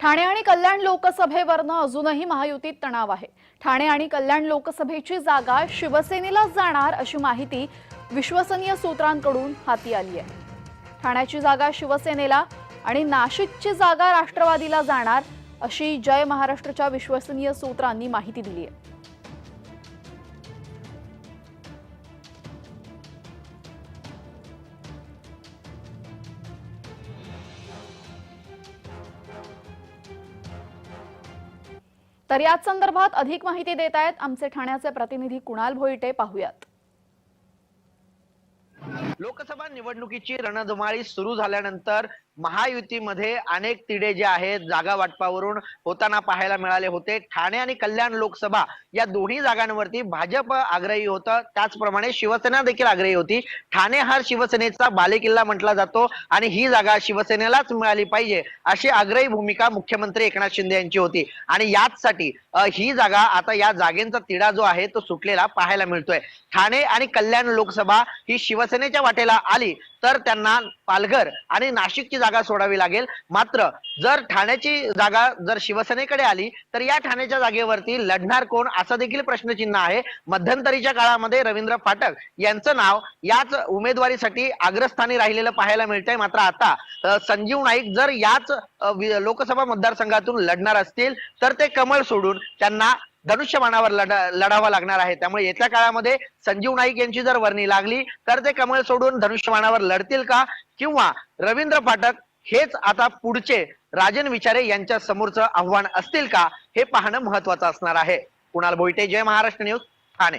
ठाणे आणि कल्याण लोकसभेवरनं अजूनही महायुतीत तणाव आहे. ठाणे आणि कल्याण लोकसभेची जागा शिवसेनेलाच जाणार अशी माहिती विश्वसनीय सूत्रांकडून हाती आली आहे. ठाण्याची जागा शिवसेनेला आणि नाशिकची जागा राष्ट्रवादीला जाणार अशी जय महाराष्ट्रच्या विश्वसनीय सूत्रांनी माहिती दिली आहे. तर याच संदर्भात अधिक माहिती देत आहेत आमचे ठाण्याचे प्रतिनिधी कुणाल भोईटे. पाहुयात. लोकसभा निवडणुकीची रणधुमाळी सुरू झाल्यानंतर महायुतीमध्ये अनेक तिढे जे आहेत जागा वाटपावरून होताना पाहायला मिळाले होते. ठाणे आणि कल्याण लोकसभा या दोन्ही जागांवरती भाजप आग्रही होतं. त्याचप्रमाणे शिवसेना देखील आग्रही होती. ठाणे हा शिवसेनेचा बालेकिल्ला म्हटला जातो आणि ही जागा शिवसेनेलाच मिळाली पाहिजे अशी आग्रही भूमिका मुख्यमंत्री एकनाथ शिंदे यांची होती. आणि याचसाठी ही जागा आता या जागेंचा तिढा जो आहे तो सुटलेला पाहायला मिळतोय. ठाणे आणि कल्याण लोकसभा ही शिवसेनेच्या वाटेला आली तर त्यांना पालघर आणि नाशिकची जागा सोडावी लागेल. मात्र जर ठाण्याची जागा जर शिवसेनेकडे आली तर या ठाण्याच्या जागेवरती लढणार कोण? असा देखील प्रश्नचिन्ह आहे. मध्यंतरीच्या काळामध्ये रवींद्र फाटक यांचं नाव याच उमेदवारीसाठी अग्रस्थानी राहिलेलं पाहायला मिळतंय. मात्र आता संजीव नाईक जर याच लोकसभा मतदारसंघातून लढणार असतील तर ते कमळ सोडून त्यांना धनुष्यबाणावर लढा लढावा लागणार आहे. त्यामुळे येत्या काळामध्ये संजीव नाईक यांची जर वर्णी लागली तर ते कमळ सोडून धनुष्यबाणावर लढतील का? किंवा रवींद्र फाटक हेच आता पुढचे राजन विचारे यांच्या समोरचं आव्हान असतील का? हे पाहणं महत्वाचं असणार आहे. कुणाल भोईटे जय महाराष्ट्र न्यूज ठाणे.